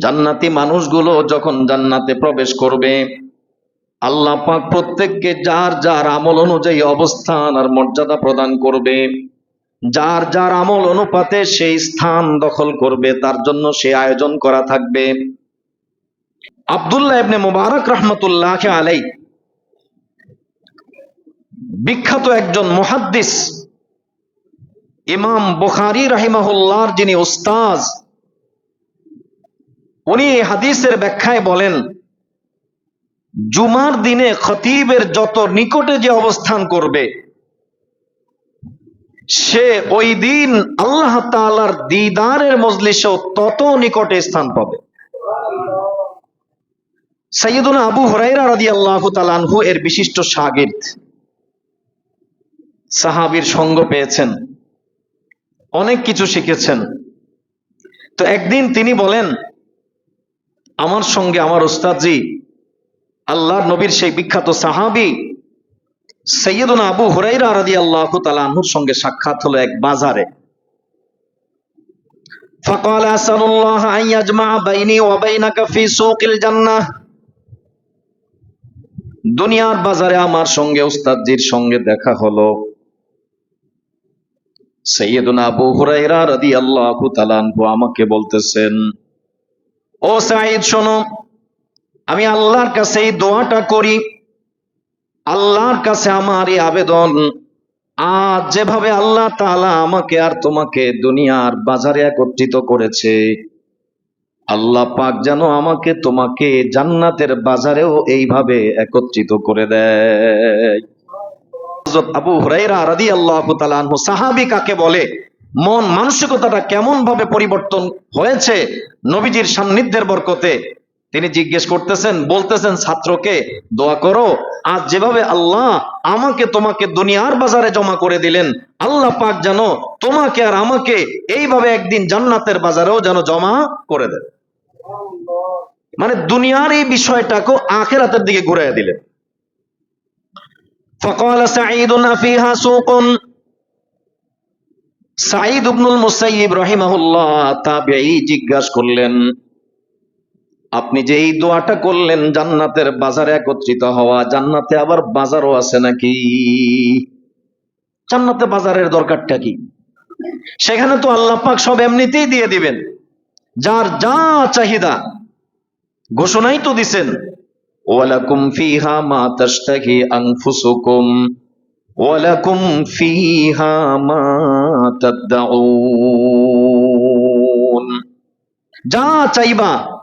জান্নাতি মানুষগুলো যখন জান্নাতে প্রবেশ করবে, আল্লাহ পাক প্রত্যেককে যার যার আমল অনুযায়ী অবস্থান আর মর্যাদা প্রদান করবে। যার যার আমল অনুপাতে সেই স্থান দখল করবে, তার জন্য সে আয়োজন করা থাকবে। আবদুল্লাহ ইবনে মুবারক রহমতুল্লাহ আলাই বিখ্যাত একজন মুহাদ্দিস, ইমাম বুখারী রাহিমাহুল্লাহর যিনি উস্তাজ উনি হাদিসের ব্যাখ্যায় বলেন, জুমার দিনে খতিবের যত নিকটে যে অবস্থান করবে, সে ওই দিন আল্লাহ তাআলার দিদারের মজলিসেও তত নিকটে স্থান পাবে। সৈয়দুনা আবু হুরাইরা রাদিয়াল্লাহু আল্লাহ আনহু এর বিশিষ্ট শাগির্দ, সাহাবীর সঙ্গ পেয়েছেন, অনেক কিছু শিখেছেন। তো একদিন তিনি বলেন আমার সঙ্গে আমার ওস্তাদজি আল্লাহ নবীর সেই বিখ্যাত সাহাবি সৈয়দুনা আবু হুরাইরা রাদি আল্লাহ তালাহুর সঙ্গে সাক্ষাৎ হলো এক বাজারে فقال أسأل الله أن يجمع بيني وبينك في سوق الجنة দুনিয়ার বাজারে আমার সঙ্গে উস্তাদজির সঙ্গে দেখা হলো সৈয়দুনা আবু হুরাইরা রাদিয়াল্লাহু তাআলা আনহু আমাকে বলতেছেন ও সাঈদ, শোনো, আমি আল্লাহর কাছে এই দোয়াটা করি। আল্লাহর কাছে আমার এই আবেদন। আজ যেভাবে আল্লাহ তাআলা আমাকে আর তোমাকে দুনিয়ার বাজারে একত্রিত করেছে, আল্লাহ পাক যেন আমাকে তোমাকে জান্নাতের বাজারেও এইভাবে একত্রিত করে দেয়। আবু হুরাইরা রাদিয়াল্লাহু তাআলা আনহু সাহাবী কাকে বলে? মন মানসিকতাটা কেমন ভাবে পরিবর্তন হয়েছে? নবীজির সান্নিধ্যের বরকতে তিনি জিজ্ঞেস করতেছেন, বলতেছেন, ছাত্রকে দোয়া করো। আজ যেভাবে আল্লাহ আমাকে তোমাকে দুনিয়ার বাজারে জমা করে দিলেন, আল্লাহ পাক যেন তোমাকে আর আমাকে এইভাবে একদিন জান্নাতের বাজারেও যেন জমা করে দেন। মানে দুনিয়ার এই বিষয়টাকে আখেরাতের দিকে ঘুরাইয়া দিলেন। ফকাল সাঈদুন ফিহা সুকুন সাঈদ ইবনুল মুসাইয়িব রাহিমাহুল্লাহ তাবিঈ জিজ্ঞাসা করলেন, আপনি যে এই দোয়াটা করলেন জান্নাতের বাজারে একত্রিত হওয়া, জান্নাতে আবার বাজারও আছে নাকি? জান্নাতে বাজারের দরকারটা কি? সেখানে তো আল্লাহ পাক সব এমনিতেই দিয়ে দিবেন। যার যা চাহিদা, ঘোষণাই তো দিছেন। ওয়ালাকুম ফিহা মা তাশতাহি আনফুসুকুম। ওয়ালাকুম ফিহা মা তাদউন। যা চাইবা,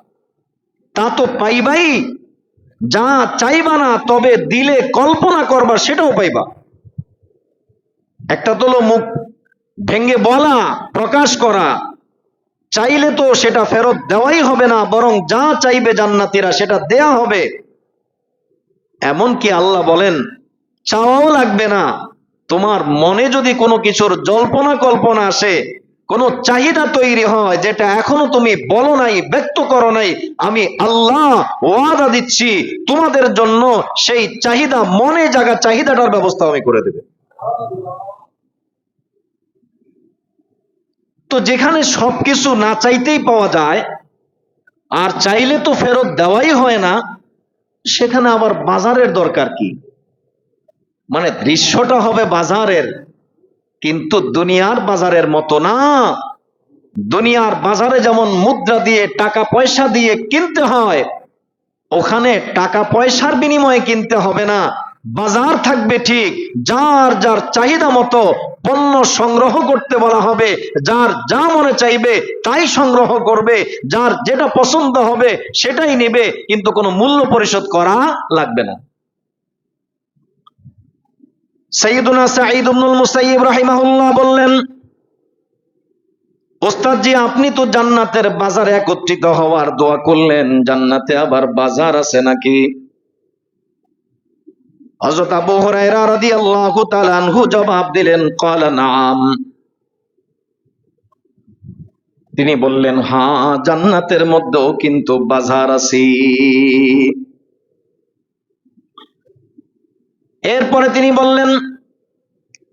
তা তো পাইবাই। যা চাইবা না, তবে দিলে কল্পনা করবা, সেটাও পাইবা। একটা তো মুখ ভেঙ্গে বলা, প্রকাশ করা। চাইলে তো সেটা ফেরত দেওয়াই হবে না, বরং যা চাইবে জান্নাতিরা, সেটা দেয়া হবে। এমনকি আল্লাহ বলেন চাওয়াও লাগবে না। তোমার মনে যদি কোনো কিছুর জল্পনা কল্পনা আসে, কোনো চাহিদা তৈরি হয়, যেটা এখনও তুমি বলো নাই, ব্যক্ত করো নাই, আমি আল্লাহ ওয়াদা দিচ্ছি, তোমাদের জন্য সেই চাহিদা মনে জাগা চাহিদাটার ব্যবস্থা আমি করে দেবে। তো যেখানে সবকিছু না চাইতেই পাওয়া যায়, আর চাইলে তো ফেরত দেওয়াই হয় না, সেখানে আবার বাজারের দরকার কি? মানে দৃশ্যটা হবে বাজারের, কিন্তু দুনিয়ার বাজারের মতো না। দুনিয়ার বাজারে যেমন মুদ্রা দিয়ে টাকা পয়সা দিয়ে কিনতে হয়, ওখানে টাকা পয়সার বিনিময়ে কিনতে হবে না। বাজার থাকবে ঠিক, যার যার চাহিদা মতো পণ্য সংগ্রহ করতে বলা হবে, যার যা মনে চাইবে তাই সংগ্রহ করবে, যার যেটা পছন্দ হবে সেটাই নেবে, কিন্তু কোনো মূল্য পরিশোধ করা লাগবে না। বললেন, ওস্তাদজি, আপনি তো জান্নাতের বাজারে একত্রিত হওয়ার দোয়া করলেন, জান্নাতে আবার বাজার আছে নাকি? জবাব দিলেন, ক্বালা নাম তিনি বললেন হ্যাঁ জান্নাতের মধ্যেও কিন্তু বাজার আছে। এরপরে তিনি বললেন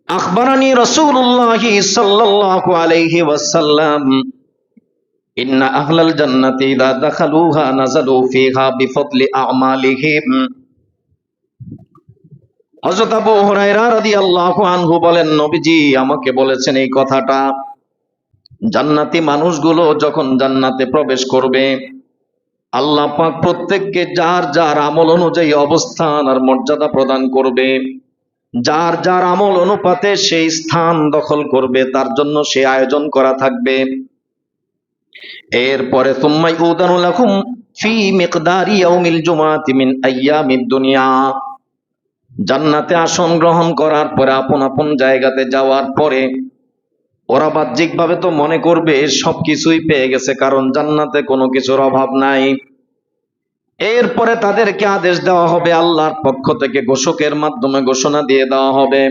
আখবরানি রসুল্লাহ সাল্লাল্লাহু আলাইহি ওয়াসাল্লাম ইন্না আহলাল জান্নাতি ইদা দাখালুহা নাযালু ফিহা বিফদলি আমালিহিম হযরত আবু হুরায়রা রাদিয়াল্লাহু আনহু বলেন নবীজি আমাকে বলেছেন এই কথাটা। জান্নাতি মানুষগুলো যখন জান্নাতে প্রবেশ করবে, আল্লাহ পাক প্রত্যেককে যার যার আমল অনুযায়ী অবস্থান আর মর্যাদা প্রদান করবে। যার যার আমল অনুপাতে সেই স্থান দখল করবে, তার জন্য সে আয়োজন করা থাকবে। এরপরে তুম্মাই উদানুল লাকুম ফি মিকদারি ইয়াউমিল জুমাতি মিন আইয়ামিদ দুনিয়া। জান্নাতে আসন গ্রহণ করার পরে, আপন আপন জায়গাতে যাওয়ার পরে, ওরা বাহ্যিকভাবে তো মনে করবে সবকিছুই পেয়ে গেছে, কারণ জান্নাতে কোনো কিছুর অভাব নাই। এরপরে তাদেরকে আদেশ দেওয়া হবে, আল্লাহর পক্ষ থেকে ঘোষকের মাধ্যমে ঘোষণা দিয়ে দেওয়া হবে।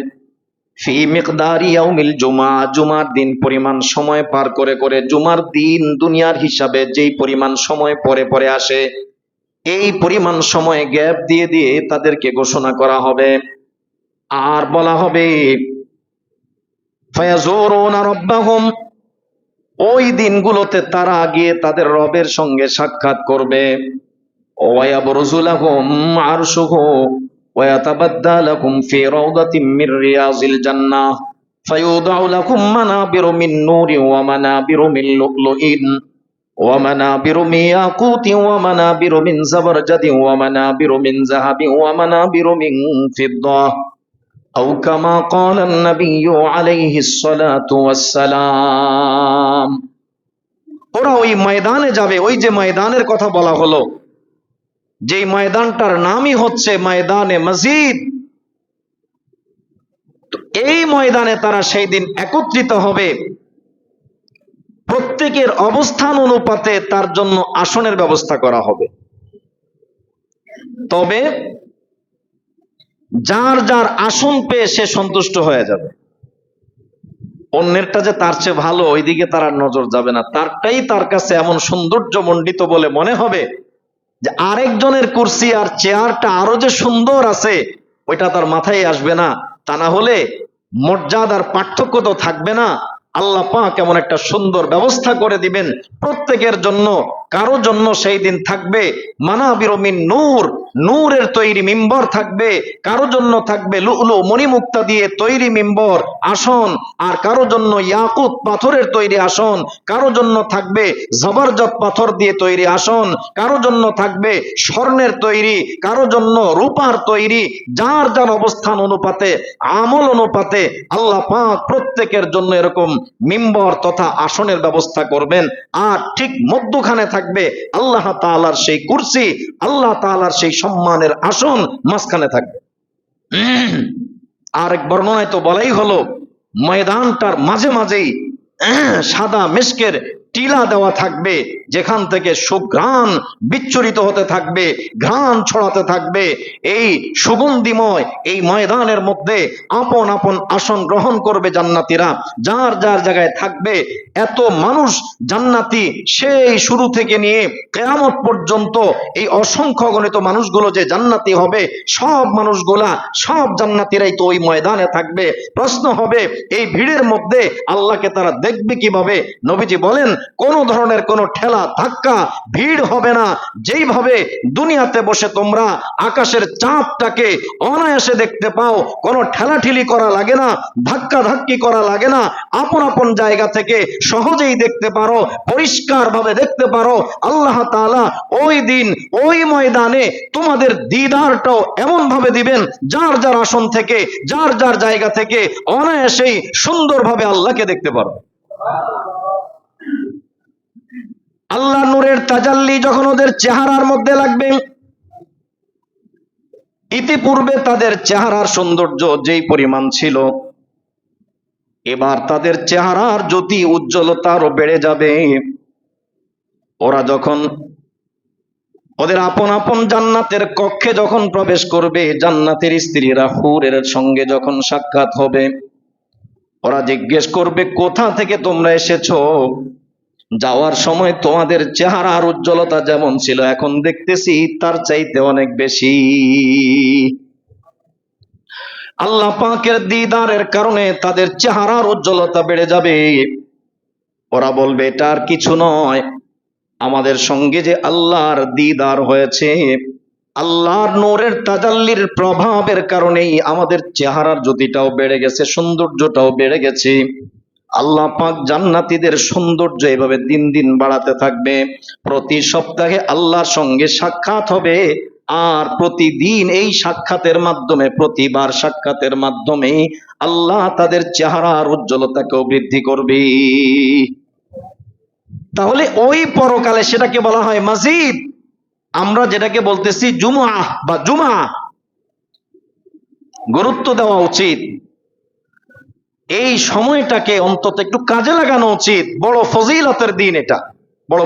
ফি মিকদারি ইয়াউমিল জুমা, জুমার দিন পরিমাণ সময় পার করে করে, জুমার দিন দুনিয়ার হিসাবে যেই পরিমাণ সময় পরে পরে আসে, এই পরিমাণ সময় গ্যাপ দিয়ে দিয়ে তাদেরকে ঘোষণা করা হবে। আর বলা হবে, ফায়াজুরুনা রাব্বাহুম, ওই দিনগুলোতে তারা গিয়ে তাদের রবের সঙ্গে সাক্ষাৎ করবে। ওয়ায়াবরুজু লাহুম আরশুহু ওয়ায়াতাবাদ্দা লাকুম ফি রাউদাতিন মির রিয়াজিল জান্নাহ فيوضع لكم منابر من نور ومنابر من لؤلؤ ومنابر من ياقوت ومنابر من زبرجد ومنابر من ذهب ومنابر من فضة أو كما قال النبي عليه الصلاة والسلام ওরা ওই ময়দানে যাবে ওই যে ময়দানের কথা বলা হলো যে ময়দানটার নামই হচ্ছে ময়দানে মসজিদ। এই ময়দানে তারা সেই দিন একত্রিত হবে। প্রত্যেকের অবস্থান অনুপাতে তার জন্য আসনের ব্যবস্থা করা হবে। তবে যার যার আসন পেয়ে সে সন্তুষ্ট হয়ে যাবে। অন্যেরটা যে তার চেয়ে ভালো, ওইদিকে তার নজর যাবে না। তারটাই তার কাছে এমন সৌন্দর্য মণ্ডিত বলে মনে হবে। যে আরেকজনের কুর্সি আর চেয়ারটা আরও যে সুন্দর আছে, ওইটা তার মাথায় আসবে না। তা না হলে মর্যাদার পার্থক্য তো থাকবে না। আল্লাহ পাক এমন একটা সুন্দর ব্যবস্থা করে দিবেন প্রত্যেকের জন্য। কারও জন্য সেই দিন থাকবে মানাবিরমিন নূর, নূরের তৈরি মিম্বর থাকবে, কারও জন্য থাকবে লুলু মণিমুক্তা দিয়ে তৈরি মিম্বর আসন, আর কারও জন্য ইয়াকুত পাথরের তৈরি আসন, কারও জন্য থাকবে জবরজত পাথর দিয়ে তৈরি আসন, কারও জন্য থাকবে স্বর্ণের তৈরি, কারও জন্য রূপার তৈরি, যার যার অবস্থান অনুপাতে, আমল অনুপাতে আল্লাহ পাক প্রত্যেকের জন্য এরকম মিম্বর তথা আসনের ব্যবস্থা করবেন। আর ঠিক মধ্যখানে থাকবে, আল্লাহ তালার সেই কুর্সি, আল্লাহ তালার সেই সম্মানের আসন মাঝখানে থাকবে। আর এক বর্ণনায় তো বলাই হলো, ময়দানটার মাঝে মাঝেই সাদা মিস্কের টিলা দেওয়া থাকবে, যেখান থেকে সুঘ্রাণ বিচ্ছুরিত হতে থাকবে, ঘ্রাণ ছড়াতে থাকবে। এই সুগন্ধিময় এই ময়দানের মধ্যে আপন আপন আসন গ্রহণ করবে জান্নাতীরা। যার যার জায়গায় থাকবে, এত মানুষ জান্নাতি সেই শুরু থেকে নিয়ে কেয়ামত পর্যন্ত এই অসংখ্য গণিত মানুষগুলো যে জান্নাতি হবে, সব মানুষগুলা, সব জান্নাতিরাই তো ওই ময়দানে থাকবে। প্রশ্ন হবে, এই ভিড়ের মধ্যে আল্লাহকে তারা দেখবে কীভাবে? নবীজি বলেন কোনো ধরনের কোনো ঠেলা, ধাক্কা, ভিড় হবে না। যেইভাবে দুনিয়াতে বসে তোমরা আকাশের চাঁদটাকে অনায়াসে দেখতে পাও, কোনো ঠেলাঠিলি করা লাগে না ধাক্কা ধাক্কি করা লাগে না। আপন আপন জায়গা থেকে সহজেই দেখতে পারো পরিষ্কার ভাবে দেখতে পারো। আল্লাহ তাআলা ওই দিন, ওই ময়দানে তোমাদের দিদারটাও এমন ভাবে দিবেন, যার যার আসন থেকে, যার যার জায়গা থেকে অনায়াসেই সুন্দরভাবে আল্লাহকে দেখতে পারো। আল্লাহ নূরের তাজাল্লি যখন ওদের চেহারার মধ্যে লাগবে, ইতিপূর্বে তাদের চেহারার সৌন্দর্য যেই পরিমাণ ছিল, এবার তাদের চেহারার জ্যোতি উজ্জ্বলতা আরও বেড়ে যাবে। ওরা যখন ওদের আপন আপন জান্নাতের কক্ষে যখন প্রবেশ করবে, জান্নাতের স্ত্রীরা হুরের সঙ্গে যখন সাক্ষাৎ হবে, ওরা জিজ্ঞেস করবে, কোথা থেকে তোমরা এসেছ? যাওয়ার সময় তোমাদের চেহারার উজ্জ্বলতা যেমন ছিল, এখন দেখতেছি তার চাইতে অনেক বেশি। আল্লাহ পাকের দিদারের কারণে তাদের চেহারার উজ্জ্বলতা বেড়ে যাবে। ওরা বলবে, এটা আর কিছু নয়। আমাদের সঙ্গে যে আল্লাহর দিদার হয়েছে, আল্লাহর নোরের তাজাল্লির প্রভাবের কারণেই আমাদের চেহারার জ্যোতিটাও বেড়ে গেছে, সৌন্দর্যটাও বেড়ে গেছে। আল্লাহ পাক জান্নাতীদের সৌন্দর্য এভাবে দিন দিন বাড়াতে থাকবে। প্রতি সপ্তাহে আল্লাহর সঙ্গে সাক্ষাৎ হবে আর প্রতিদিন এই সাক্ষাতের মাধ্যমে, প্রতিবার সাক্ষাতের মাধ্যমে আল্লাহ তাদের চেহারার উজ্জ্বলতাকেও বৃদ্ধি করবে। তাহলে ওই পরকালে সেটাকে বলা হয় মাজিদ। আমরা যেটাকে বলতেছি জুমা বা জুমা গুরুত্ব দেওয়া উচিত। এই সময়টাকে অন্তত একটু কাজে লাগানো উচিত। বড় ফজিলতের দিন এটা। বড়